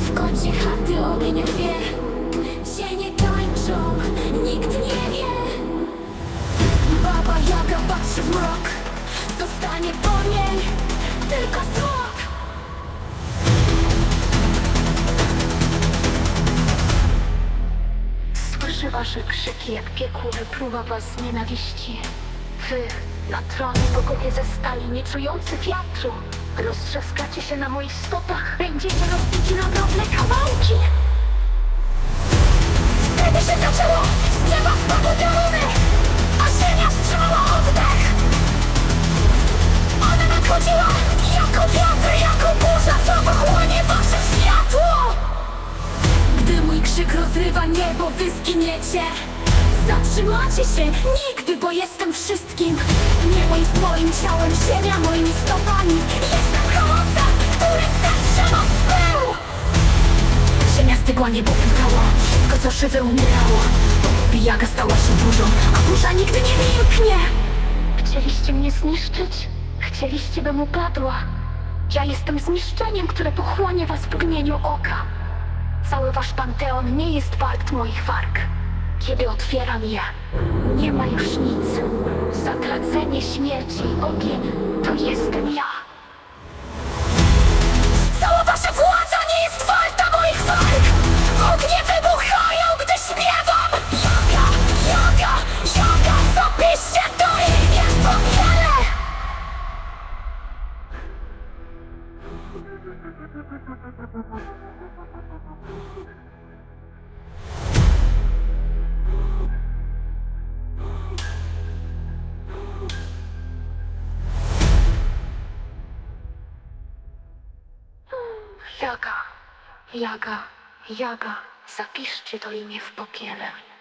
W kącie chaty ogień chwie Cienie tańczą, nikt nie wie. Baba Jaga patrzy w mrok Zostanie po niej tylko słod Słyszę wasze krzyki, jak piekło wypluwa was z nienawiści. Wy, na tronie bogowie ze stali, nie czujący wiatru roztrzaskacie się na moich stopach, będziecie rozbici na drobne kawałki. Wtedy się zaczęło, z nieba spadły pioruny, a ziemia wstrzymała oddech. Ona nadchodziła, jako wiatr, jako burza, co pochłonie wasze światło. Gdy mój krzyk rozrywa niebo, wy zginiecie Zatrzymacie się nigdy, bo jestem wszystkim Niebo jest moim ciałem, ziemia moimi stopami stygła, niebo pękało Wszystko co żywe umierało Bijaga stała się burzą, a burza nigdy nie milknie Chcieliście mnie zniszczyć? Chcieliście, bym upadła? Ja jestem zniszczeniem, które pochłonie was w mgnieniu oka Cały wasz panteon nie jest wart moich warg. Kiedy otwieram je, nie ma już nic. Zatracenie śmierci i ogień to jestem ja. Jaga, jaga, jaga, zapiszcie to imię w popiele.